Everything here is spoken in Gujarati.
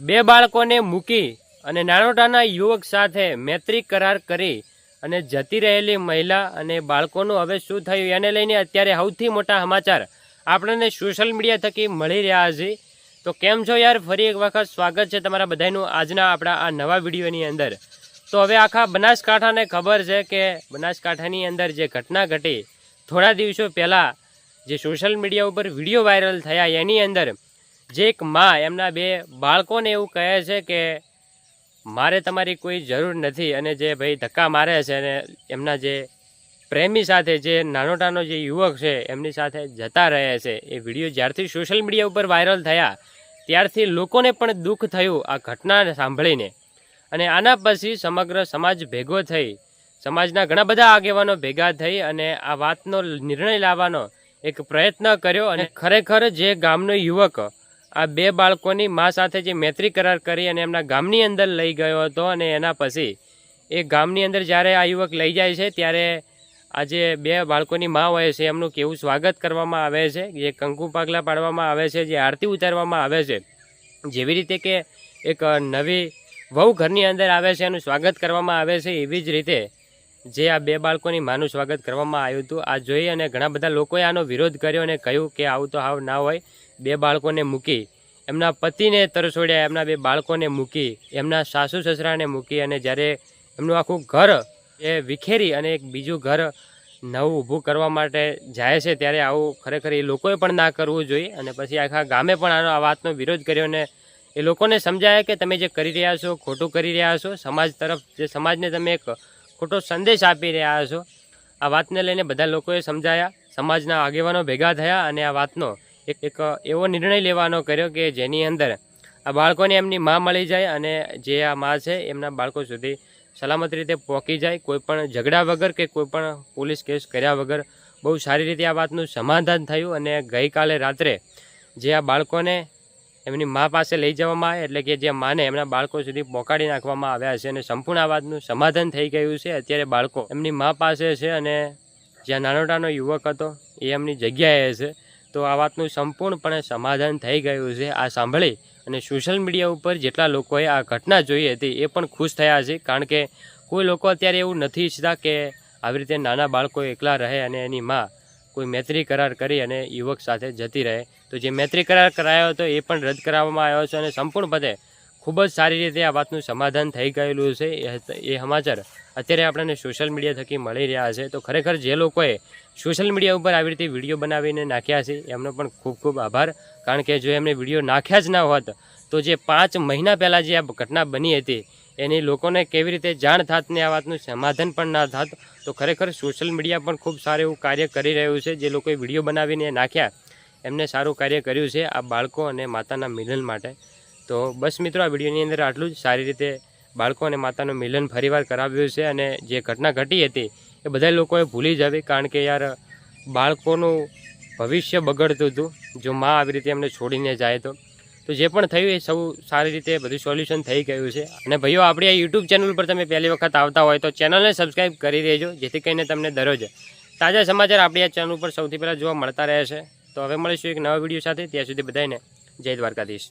બે બાળકોને મૂકી અને નાનોટાના યુવક સાથે મૈત્રી કરાર કરી અને જતી રહેલી મહિલા અને બાળકોનું હવે શું થયું એને લઈને અત્યારે સૌથી મોટા સમાચાર આપણને સોશિયલ મીડિયા થકી મળી રહ્યા છે. તો કેમ છો યાર? ફરી એક વખત સ્વાગત છે તમારા બધાનું આજના આપણા આ નવા વિડીયોની અંદર. તો હવે આખા બનાસકાંઠાને ખબર છે કે બનાસકાંઠાની અંદર જે ઘટના ઘટી, થોડા દિવસો પહેલાં જે સોશિયલ મીડિયા ઉપર વીડિયો વાયરલ થયા, એની અંદર જે એક મા એમના બે બાળકોને એવું કહે છે કે મારે તમારી કોઈ જરૂર નથી અને જે ભાઈ ધક્કા મારે છે અને એમના જે પ્રેમી સાથે જે નાનોટાનો જે યુવક છે એમની સાથે જતા રહે છે, એ વીડિયો જ્યારથી સોશિયલ મીડિયા ઉપર વાયરલ થયા, ત્યારથી લોકોને પણ દુઃખ થયું આ ઘટના સાંભળીને. અને આના પછી સમગ્ર સમાજ ભેગો થઈ, સમાજના ઘણા બધા આગેવાનો ભેગા થઈ અને આ વાતનો નિર્ણય લાવવાનો એક પ્રયત્ન કર્યો અને ખરેખર જે ગામનો યુવક આ બે બાળકોની મા સાથે જે મૈત્રી કરાર કરી અને એમના ગામની અંદર લઈ ગયો હતો અને એના પછી એ ગામની અંદર જ્યારે આ યુવક લઈ જાય છે, ત્યારે આ જે બે બાળકોની મા હોય છે, એમનું કેવું સ્વાગત કરવામાં આવે છે, જે કંકુ પાગલા પાડવામાં આવે છે, જે આરતી ઉતારવામાં આવે છે, જેવી રીતે કે એક નવી વહુ ઘરની અંદર આવે છે, એનું સ્વાગત કરવામાં આવે છે, એવી જ રીતે જે આ બે બાળકોની માનું સ્વાગત કરવામાં આવ્યું હતું. આ જોઈ અને ઘણા બધા લોકોએ આનો વિરોધ કર્યો અને કહ્યું કે આવું તો હાવ ના હોય. બે બાળકોને મૂકી. એમના પતિને તરસોડ્યા એમના બે બાળકોને મૂકી, એમના સાસુ સસરાને મૂકી અને જ્યારે એમનું આખું ઘર એ વિખેરી અને એક બીજું ઘર નવું ઊભું કરવા માટે જાય છે ત્યારે આવું ખરેખર એ લોકોએ પણ ના કરવું જોઈએ અને પછી આખા ગામે પણ આનો આ વાતનો વિરોધ કર્યો અને એ લોકોને સમજાય કે તમે જે કરી રહ્યા છો, ખોટું કરી રહ્યા છો, સમાજ તરફ, જે સમાજને તમે એક ખોટો સંદેશ આપી રહ્યા છો. આ વાતને લઈને બધા લોકોએ સમજાયા. સમાજના આગેવાનો ભેગા થયા અને આ વાતનો એક એક એવો નિર્ણય લેવાનો કર્યો કે જેની અંદર આ બાળકોને એમની માં મળી જાય અને જે આ માં છે એમના બાળકો સુધી સલામત રીતે પહોંચી જાય. કોઈ પણ ઝઘડા વગર કે કોઈ પણ પોલીસ કેસ કર્યા વગર બહુ સારી રીતે આ વાતનું સમાધાન થયું અને ગઈકાલે રાત્રે જે આ બાળકોને એમની મા પાસે લઈ જવામાં આવે, એટલે કે જે માને એમના બાળકો સુધી પહોંચાડી નાખવામાં આવ્યા છે અને સંપૂર્ણ આ વાતનું સમાધાન થઈ ગયું છે. અત્યારે બાળકો એમની મા પાસે છે અને જ્યાં નાનોટાનો યુવક હતો, એ એમની જગ્યાએ છે. તો આ વાતનું સંપૂર્ણપણે સમાધાન થઈ ગયું છે. આ સાંભળી અને સોશિયલ મીડિયા ઉપર જેટલા લોકોએ આ ઘટના જોઈ હતી, એ પણ ખુશ થયા છે. કારણ કે કોઈ લોકો અત્યારે એવું નથી ઈચ્છતા કે આવી રીતે નાના બાળકો એકલા રહે અને એની મા કોઈ મૈત્રી કરાર કરી અને યુવક સાથે જતી રહે. તો જે મૈત્રી કરાર કરાયો હતો એ પણ રદ કરાવવામાં આવ્યો છે અને સંપૂર્ણપણે ખૂબ જ સારી રીતે આ વાતનું સમાધાન થઈ ગયેલું છે. એ- સમાચાર અત્યારે આપણને સોશિયલ મીડિયા થકી મળી રહ્યા છે. તો ખરેખર જે લોકોએ સોશિયલ મીડિયા ઉપર આવી રીતે વીડિયો બનાવીને નાખ્યા છે, એમનો પણ ખૂબ ખૂબ આભાર. કારણ કે જો એમને વીડિયો નાખ્યા જ ના હોત, તો જે પાંચ મહિના પહેલાં જે આ ઘટના બની હતી એની લોકોને કેવી રીતે જાણ થાત ને આ વાતનું સમાધાન પણ ના થાત, તો ખરેખર સોશિયલ મીડિયા પણ ખૂબ સારું એવું કાર્ય કરી રહ્યું છે. જે લોકોએ વીડિયો બનાવીને નાખ્યા, એમને સારું કાર્ય કર્યું છે આ બાળકો અને માતાના મિલન માટે. તો બસ મિત્રો, આ વિડીયોની અંદર આટલું જ. સારી રીતે બાળકો અને માતાનું મિલન ફરીવાર કરાવ્યું છે અને જે ઘટના ઘટી હતી, એ બધા લોકોએ ભૂલી જવી કારણ કે યાર, બાળકોનું ભવિષ્ય બગડતું હતું. જો મા આવી રીતે એમને છોડીને જાય તો. તો જે પણ થયું એ સૌ સારી રીતે બધું સોલ્યુશન થઈ ગયું છે. અને ભાઈઓ, આપણી આ યુટ્યુબ ચેનલ પર તમે પહેલી વખત આવતા હોય તો ચેનલને સબસ્ક્રાઈબ કરી દેજો, જેથી કરીને તમને દરરોજ તાજા સમાચાર આપણી આ ચેનલ ઉપર સૌથી પહેલાં જોવા મળતા રહે છે. તો હવે મળીશું એક નવા વીડિયો સાથે. ત્યાં સુધી બધાને જય દ્વારકાધીશ.